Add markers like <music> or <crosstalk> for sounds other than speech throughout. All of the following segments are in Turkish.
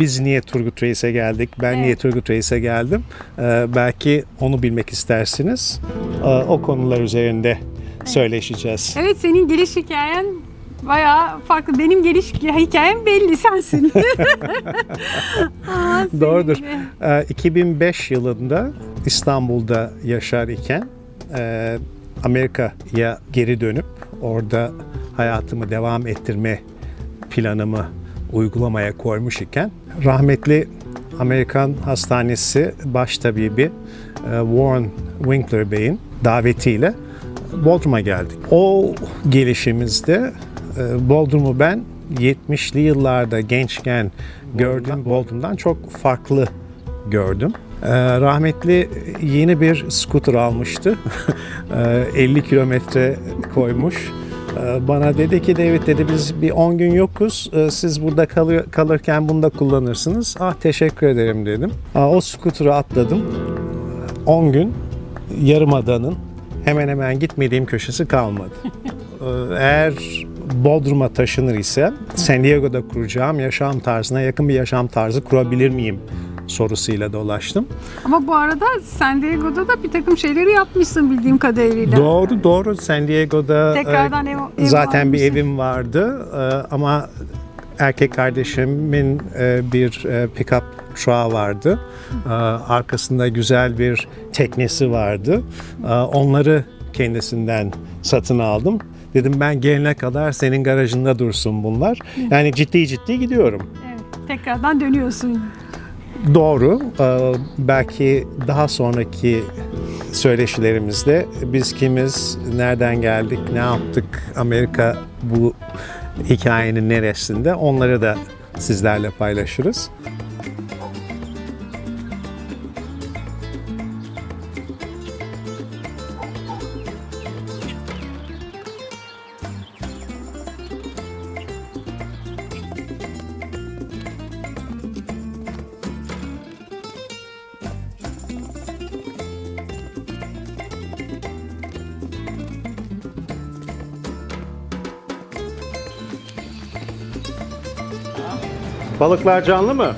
Biz niye Turgut Reis'e geldik? Ben niye Evet. Turgut Reis'e geldim? Ee, belki onu bilmek istersiniz. Ee, o konular üzerinde söyleşeceğiz. Evet senin geliş hikayen bayağı farklı. Benim geliş hikayem belli sensin. <laughs> <laughs> Aa, Doğrudur. Ee, 2005 yılında İstanbul'da yaşar iken e, Amerika'ya geri dönüp orada hayatımı devam ettirme planımı uygulamaya koymuş iken rahmetli Amerikan Hastanesi baş tabibi e, Warren Winkler Bey'in davetiyle Bodrum'a geldik. O gelişimizde e, Bodrum'u ben 70'li yıllarda gençken gördüm. Bodrum'dan çok farklı gördüm. Ee, rahmetli yeni bir scooter almıştı. <laughs> Ee, 50 kilometre koymuş. Ee, bana dedi ki David dedi biz bir 10 gün yokuz. Ee, siz burada kalıyor, kalırken bunu da kullanırsınız. Ah teşekkür ederim dedim. O scooter'ı atladım. 10 gün Yarımada'nın hemen hemen gitmediğim köşesi kalmadı. <laughs> Ee, Eğer Bodrum'a taşınır ise San Diego'da kuracağım yaşam tarzına yakın bir yaşam tarzı kurabilir miyim sorusuyla dolaştım. Ama bu arada San Diego'da da bir takım şeyleri yapmışsın bildiğim kadarıyla. Doğru doğru San Diego'da Tekrardan e, ev, ev zaten bir almışsın. evim vardı e, ama erkek kardeşimin e, bir pick-up truck vardı. Arkasında güzel bir teknesi vardı. Onları kendisinden satın aldım. Dedim ben gelene kadar senin garajında dursun bunlar. Yani ciddi ciddi gidiyorum. Evet, tekrardan dönüyorsun. Doğru. Ee, Belki daha sonraki söyleşilerimizde biz kimiz, nereden geldik, ne yaptık, Amerika bu hikayenin neresinde onları da sizlerle paylaşırız. Balıklar canlı mı?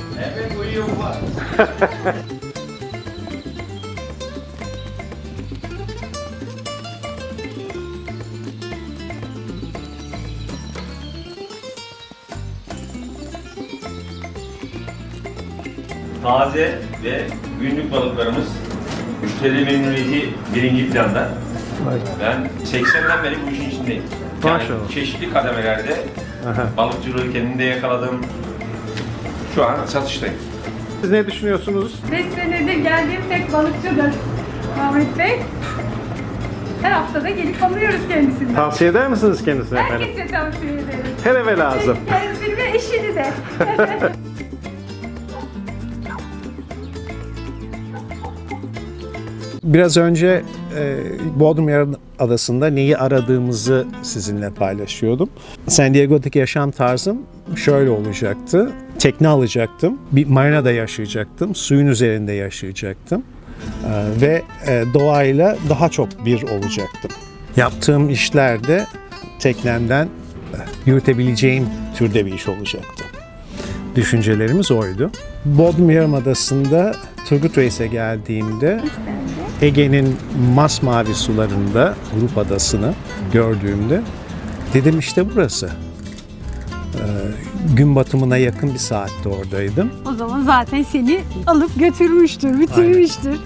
Taze ve günlük balıklarımız müşteri memnuniyeti birinci planda. Ben 80'den beri bu işin içindeyim. Yani Maşallah. çeşitli kademelerde Aha. balıkçılığı kendimde yakaladım. Şu an satıştayım. Siz ne düşünüyorsunuz? 5 senedir geldiğim tek balıkçıdır Ahmet Bey. Her hafta da gelip alıyoruz kendisinden. Tavsiye eder misiniz kendisine efendim? Herkese tavsiye ederim. Her eve lazım. Kendisini ve eşini de. <laughs> Biraz önce e, Bodrum Yarımadası'nda neyi aradığımızı sizinle paylaşıyordum. San Diego'daki yaşam tarzım şöyle olacaktı. Tekne alacaktım, bir marinada yaşayacaktım, suyun üzerinde yaşayacaktım E, ve e, doğayla daha çok bir olacaktım. Yaptığım işlerde teknemden e, yürütebileceğim türde bir iş olacaktı. Düşüncelerimiz oydu. Bodrum Yarımadası'nda Turgut Reis'e geldiğimde Ege'nin masmavi sularında Grup Adası'nı gördüğümde dedim işte burası. Ee, gün batımına yakın bir saatte oradaydım. o zaman zaten seni alıp götürmüştür, bitirmiştir.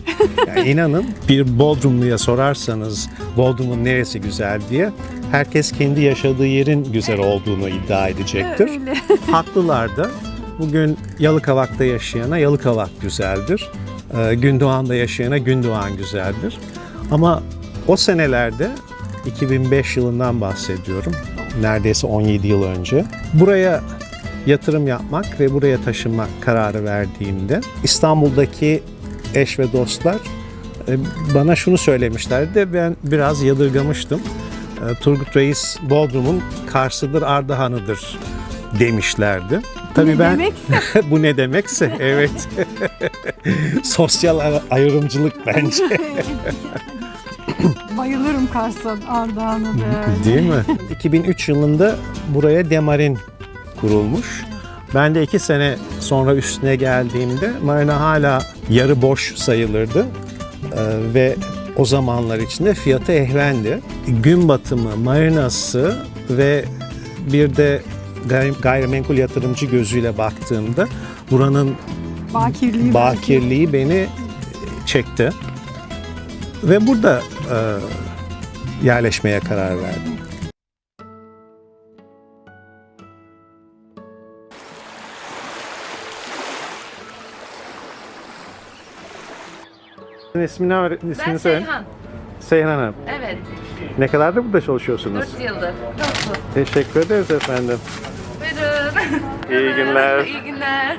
Yani inanın bir Bodrumluya sorarsanız Bodrum'un neresi güzel diye herkes kendi yaşadığı yerin güzel olduğunu iddia edecektir. Öyle. <laughs> Haklılar da. Bugün Yalıkavak'ta yaşayana Yalıkavak güzeldir. Ee, Gündoğan'da yaşayana Gündoğan güzeldir. Ama o senelerde 2005 yılından bahsediyorum. Neredeyse 17 yıl önce. Buraya yatırım yapmak ve buraya taşınmak kararı verdiğimde İstanbul'daki eş ve dostlar e, bana şunu söylemişlerdi de ben biraz yadırgamıştım. E, Turgut Reis Bodrum'un Kars'ıdır, Ardahan'ıdır demişlerdi. Tabii Ne ben demek? <laughs> bu ne demekse evet. <laughs> Sosyal ay- ayrımcılık bence. <laughs> Bayılırım Kars'ın Ardahan'ı da. Değil mi? 2003 yılında buraya Demarin kurulmuş. Ben de iki sene sonra üstüne geldiğimde marina hala yarı boş sayılırdı. Ee, ve o zamanlar içinde fiyatı ehvendi. Gün batımı marinası ve bir de gayri- gayrimenkul yatırımcı gözüyle baktığımda buranın Bakirliği. bakirliği beni çekti. Ve burada e, yerleşmeye karar verdim. İsmini, öğre- Ben ismini söyle. Seyhan. Seyhan Hanım. Evet. Ne kadardır burada çalışıyorsunuz? 4 yıldır. Nasıl? Teşekkür ederiz efendim. Buyurun. İyi günler. <laughs> İyi günler.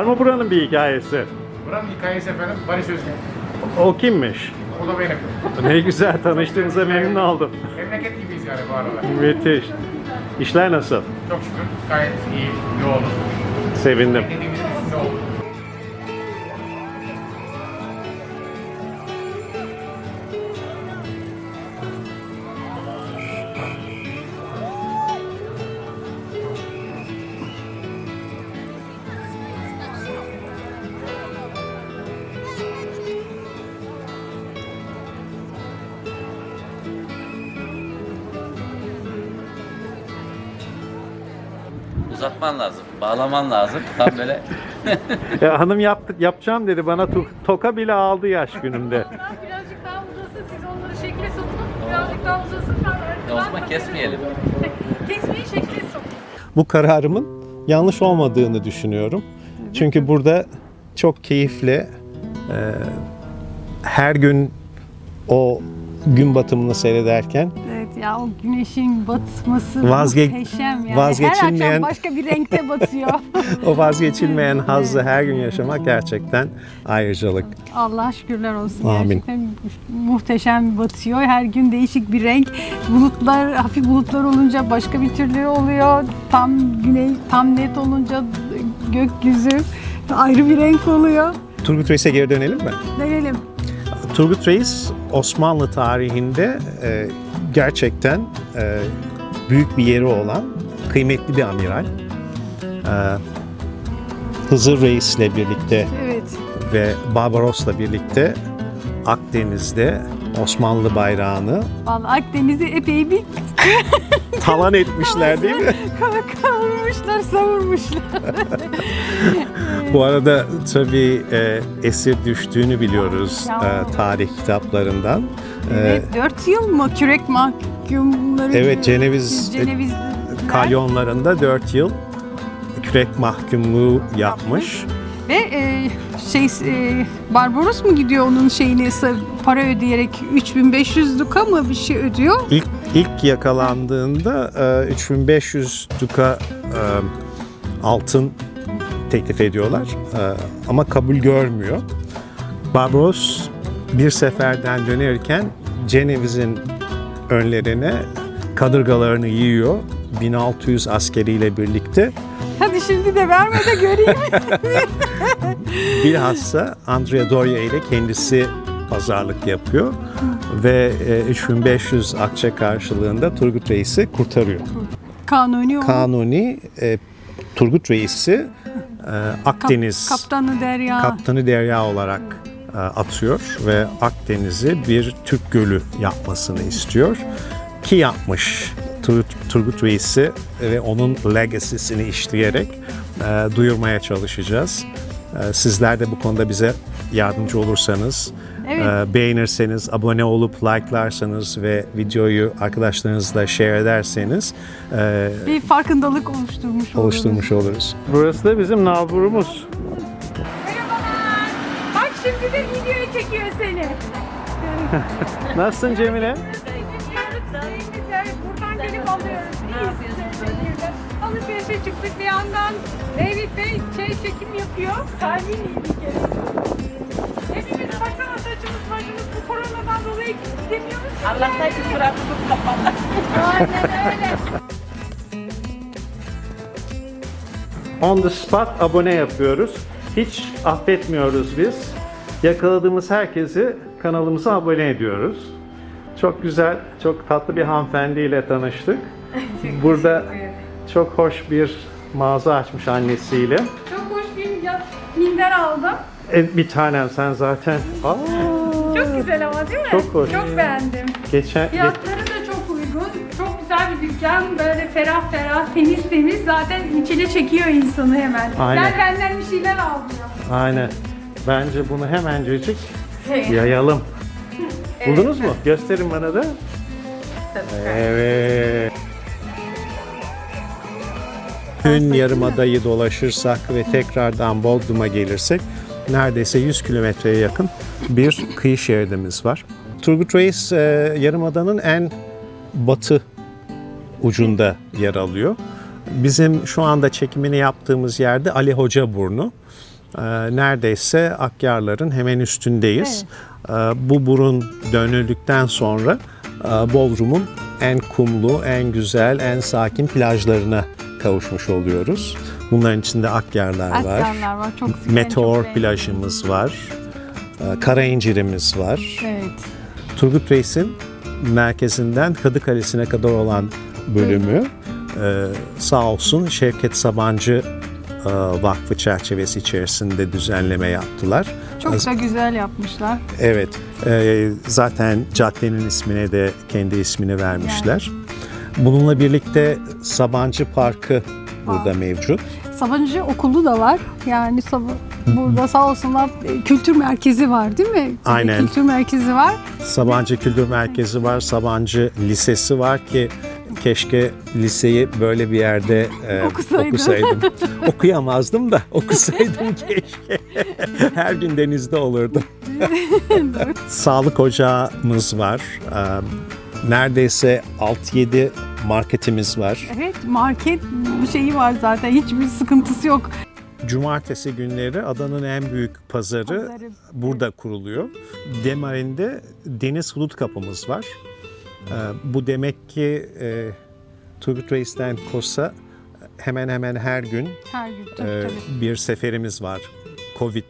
Var mı buranın bir hikayesi? Buranın hikayesi efendim Barış Özgün. O kimmiş? O da benim. Ne güzel tanıştığınıza memnun oldum. Memleket gibiyiz yani bu arada. Müthiş. İşler nasıl? Çok şükür gayet iyi, yoğunuz. Sevindim. Dediğimizin Uzatman lazım, bağlaman lazım. Tam böyle <laughs> Ya hanım yaptı, yapacağım dedi bana to- toka bile aldı yaş günümde. <laughs> Birazcık daha uzasın siz onları şekle sokun. Birazcık daha uzasın. Ben o zaman kesmeyelim. <laughs> Kesmeyi şekle sokun. Bu kararımın yanlış olmadığını düşünüyorum. Çünkü burada çok keyifle e, her gün o gün batımını seyrederken Evet ya o güneşin batması Vazge- muhteşem yani. Her vazgeçilmeyen- akşam başka bir renkte batıyor. <laughs> o vazgeçilmeyen hazzı her gün yaşamak gerçekten ayrıcalık. Allah şükürler olsun. Amin. Gerçekten muhteşem batıyor. Her gün değişik bir renk. Bulutlar, hafif bulutlar olunca başka bir türlü oluyor. Tam güney, tam net olunca gökyüzü ayrı bir renk oluyor. Turgut Reis'e geri dönelim mi? Dönelim. Turgut Reis Osmanlı tarihinde e, gerçekten e, büyük bir yeri olan kıymetli bir amiral. E, Hızır Reis'le birlikte Evet. ve Barbaros'la birlikte Akdeniz'de Osmanlı bayrağını Vallahi Akdeniz'i epey bir <laughs> talan etmişler değil mi? kavurmuşlar, savurmuşlar. <laughs> Bu arada tabii e, esir düştüğünü biliyoruz e, tarih kitaplarından. E, Evet, 4 yıl mı kürek mahkumları? Evet, Ceneviz- Ceneviz kalyonlarında 4 yıl kürek mahkumluğu yapmış. Ve e, şey e, Barbaros mu gidiyor onun şeyini sa- para ödeyerek 3500 duka mı bir şey ödüyor? İlk ilk yakalandığında e, 3500 duka e, altın teklif ediyorlar E, ama kabul görmüyor. Barbaros bir seferden dönerken Ceneviz'in önlerine kadırgalarını yiyor. 1600 askeriyle birlikte. Hadi şimdi de verme de göreyim. <laughs> <laughs> Bilhassa Andrea Doria ile kendisi pazarlık yapıyor ve e, 3500 akçe karşılığında Turgut Reis'i kurtarıyor. Kanuni o. Kanuni e, Turgut Reis'i e, Akdeniz Kaptanı Derya. kaptanı derya olarak e, atıyor ve Akdeniz'i bir Türk gölü yapmasını istiyor. Ki yapmış. Turgut, Turgut Reis'i ve onun legacy'sini işleyerek e, duyurmaya çalışacağız. Ee, Sizler de bu konuda bize yardımcı olursanız, Evet. e, beğenirseniz, abone olup like'larsanız ve videoyu arkadaşlarınızla share ederseniz e, Bir farkındalık oluşturmuş oluruz. oluşturmuş oluruz. Burası da bizim nalburumuz. <laughs> Nasılsın Cemile? Buradan gelip alıyoruz. İyiyiz. Alışverişe çıktık bir yandan. David Bey şey çekim yapıyor. Kalbin iyi bir kere. Hepimiz baksana saçımız başımız bu koronadan dolayı gidemiyoruz. Allah'tan ki suratımız kapalı. Aynen öyle. On the spot abone yapıyoruz. Hiç affetmiyoruz biz. Yakaladığımız herkesi kanalımıza abone ediyoruz. Çok güzel, çok tatlı bir hanımefendiyle tanıştık. <laughs> Burada çok hoş bir mağaza açmış annesiyle. Çok hoş bir ya- minder aldım. E, bir tanem sen zaten. Aa, Çok güzel ama değil mi? Çok hoş. Çok beğendim. geçen Fiyatları da çok uygun. Çok güzel bir dükkan. Böyle ferah ferah, temiz temiz. Zaten içine çekiyor insanı hemen. Aynen. Gel benden bir şeyler al diyor. Aynen. Bence bunu hemencecik yayalım. Buldunuz mu? Gösterin bana da. Evet. Gün Yarımada'yı dolaşırsak ve tekrardan Bodrum'a gelirsek neredeyse 100 kilometreye yakın bir kıyı şeridimiz var. Turgut Reis e, Yarımada'nın en batı ucunda yer alıyor. Bizim şu anda çekimini yaptığımız yerde Ali Hoca Burnu. Ee, neredeyse Akyarların hemen üstündeyiz. Ee, bu burun dönüldükten sonra e, Bodrum'un en kumlu, en güzel, en sakin plajlarına kavuşmuş oluyoruz. Bunların içinde Akyarlar var. Akyarlar var. Çok. Meteor çok plajımız var. Ee, Kara incirimiz var. Evet. Turgut Reis'in merkezinden Kadıkalesi'ne kadar olan bölümü e, sağ olsun Şevket Sabancı Vakfı çerçevesi içerisinde düzenleme yaptılar. Çok da güzel yapmışlar. Evet, e, zaten caddenin ismine de kendi ismini vermişler. Bununla birlikte Sabancı Parkı burada mevcut. Sabancı okulu da var. Yani Sab- burada sağ olsunlar e, kültür merkezi var değil mi? Aynen. Kültür merkezi var. Sabancı Kültür Merkezi var, Sabancı Lisesi var ki keşke liseyi böyle bir yerde e, Okusaydım. okusaydım. Okuyamazdım da okusaydım <laughs> keşke. Her gün denizde olurdum. <laughs> Sağlık ocağımız var. E, neredeyse 6-7 marketimiz var. Evet market şeyi var zaten. Hiçbir sıkıntısı yok. Cumartesi günleri adanın en büyük pazarı, Pazarı. burada kuruluyor. Demarin'de deniz hudut kapımız var. Ee, bu demek ki e, Turgut Reis'ten Kosa hemen hemen her gün Her gün tabii, e, tabii. bir seferimiz var. Covid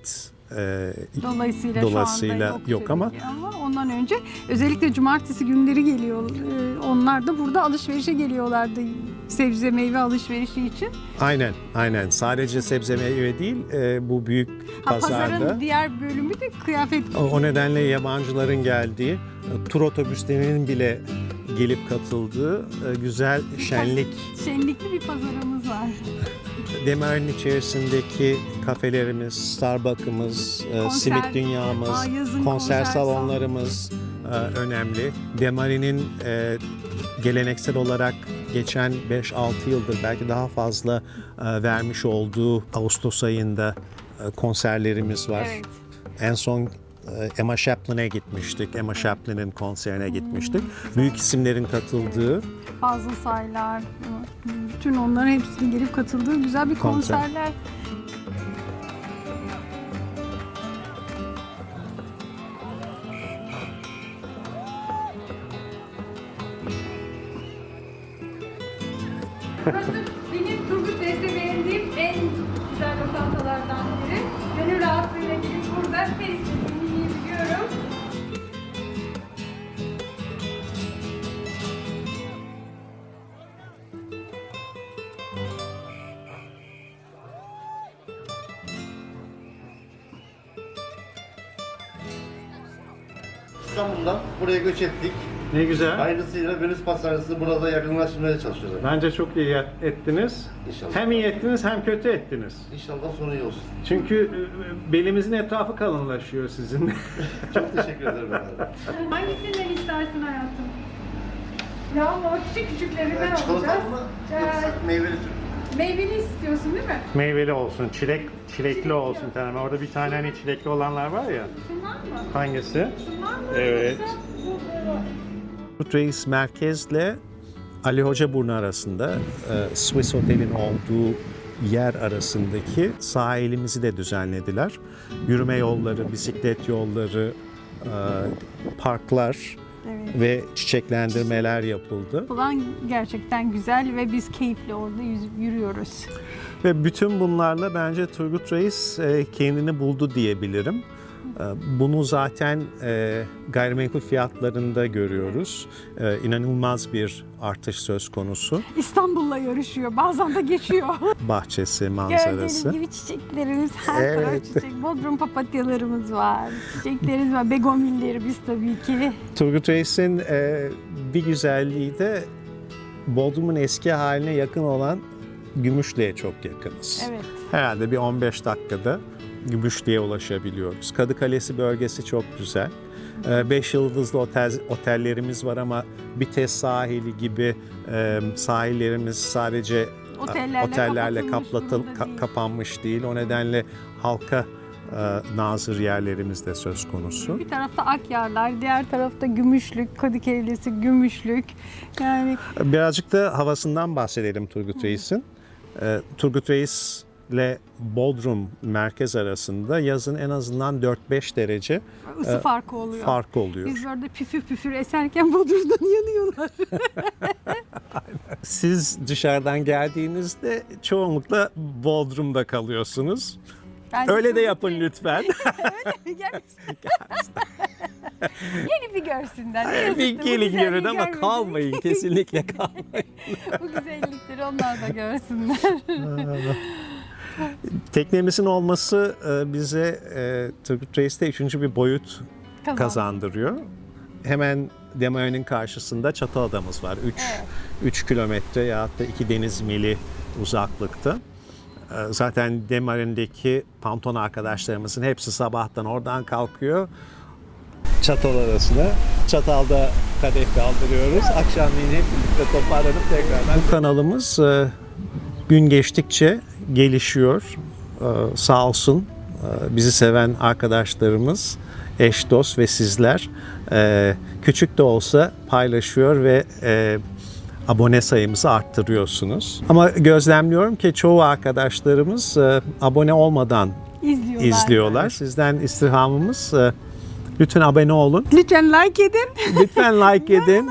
e, Dolayısıyla, Dolayısıyla yok, yok ama- ama ondan önce özellikle cumartesi günleri geliyor. Ee, Onlar da burada alışverişe geliyorlardı. Sebze meyve alışverişi için. aynen aynen sadece sebze meyve değil e, bu büyük Ha, pazarda. pazarın diğer bölümü de kıyafet. O o nedenle yabancıların geldiği, e, tur otobüslerinin bile gelip katıldığı e, güzel şenlik Şenlikli bir pazarımız var. Demer'in içerisindeki kafelerimiz, Starbucks'ımız, e, Konser- simit dünyamız, Aa, konser, konser salonlarımız önemli. Demarinin e, geleneksel olarak geçen 5-6 yıldır belki daha fazla e, vermiş olduğu Ağustos ayında e, konserlerimiz var. Evet. En son e, Emma Chaplin'e gitmiştik. Emma Chaplin'in konserine gitmiştik. Büyük isimlerin katıldığı Fazıl Saylar, bütün onların hepsinin gelip katıldığı güzel bir Konser. konserler. İstanbul'dan buraya göç ettik. Ne güzel. Hayırlısıyla Venüs Pastanesi'ni burada yakınlaştırmaya çalışıyoruz. Bence çok iyi ettiniz. İnşallah. Hem iyi ettiniz hem kötü ettiniz. İnşallah sonu iyi olsun. Çünkü e, belimizin etrafı kalınlaşıyor sizinle. <laughs> Çok teşekkür ederim efendim. Hangisinden istersin hayatım? Ya ama o küçük küçüklerinden Yani çikolata alacağız. mı Ee, yoksa meyveli tür? Meyveli istiyorsun değil mi? Meyveli olsun, çilek çilekli olsun bir tane. Orada bir tane hani çilekli olanlar var ya. Şunlar mı? Hangisi? Şunlar mı? Evet. Yoksa bu- Reis merkezle Ali Hoca Burnu arasında e, Swiss Otel'in olduğu yer arasındaki sahilimizi de düzenlediler. Yürüme yolları, bisiklet yolları, e, parklar Evet. ve çiçeklendirmeler yapıldı. Ulan gerçekten güzel ve biz keyifli orada yürüyoruz. Ve bütün bunlarla bence Turgut Reis e, kendini buldu diyebilirim. E, Bunu zaten e, gayrimenkul fiyatlarında görüyoruz. E, İnanılmaz bir artış söz konusu. İstanbul'la yarışıyor. Bazen de geçiyor. <laughs> Bahçesi, Gördüğünüz manzarası. gibi çiçeklerimiz her Evet. taraf çiçek. Bodrum papatyalarımız var. Çiçeklerimiz var. Begonvillerimiz tabii ki. Turgut Reis'in e, bir güzelliği de Bodrum'un eski haline yakın olan Gümüşlü'ye çok yakınız. Evet. Herhalde bir 15 dakikada Gümüşlü'ye ulaşabiliyoruz. Kadı Kalesi bölgesi çok güzel. 5 yıldızlı otel, otellerimiz var ama Bites sahili gibi e, sahillerimiz sadece e, Otellerle otellerle kaplatıl, ka- kapanmış değil. O nedenle halka e, nazır yerlerimiz de söz konusu. Bir tarafta Akyarlar, diğer tarafta Gümüşlük, Kadıköylesi Gümüşlük. Yani Birazcık da havasından bahsedelim Turgut Reis'in. Ee, Turgut Reis ile Bodrum merkez arasında yazın en azından 4-5 derece ısı Ee, farkı oluyor. fark oluyor. Biz böyle püfür püfür eserken <laughs> Bodrum'dan yanıyorlar. Siz dışarıdan geldiğinizde çoğunlukla Bodrum'da kalıyorsunuz. Bence Öyle de yapın iyi. lütfen. <laughs> Bir gelsin. <laughs> Yeni bir görsünler. Yazık bir gelin görün ama kalmayın. Kesinlikle kalmayın. bu güzellikleri onlar da görsünler. Teknemizin olması e, bize e, Turgut Reis'te üçüncü bir boyut Kazan. kazandırıyor. Hemen Demayo'nun karşısında Çatalada'mız var. 3 Evet. 3 kilometre ya da 2 deniz mili uzaklıkta. Ee, Zaten Demayo'ndaki panton arkadaşlarımızın hepsi sabahtan oradan kalkıyor. Çatal arasına. Çatalda kadeh kaldırıyoruz. Akşamleyin hep birlikte toparlanıp tekrardan. Bu kanalımız e, gün geçtikçe gelişiyor. Ee, Sağ olsun e, bizi seven arkadaşlarımız, eş dost ve sizler e, küçük de olsa paylaşıyor ve e, abone sayımızı arttırıyorsunuz. Ama gözlemliyorum ki çoğu arkadaşlarımız e, abone olmadan İzliyorlar. izliyorlar. Sizden istirhamımız e, lütfen abone olun. Lütfen like edin. Lütfen like edin.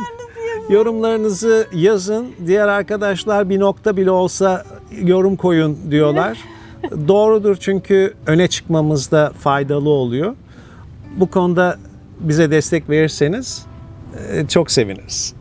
Yorumlarınızı yazın. Diğer arkadaşlar bir nokta bile olsa yorum koyun diyorlar. <laughs> Doğrudur çünkü öne çıkmamızda faydalı oluyor. Bu konuda bize destek verirseniz e, çok seviniriz.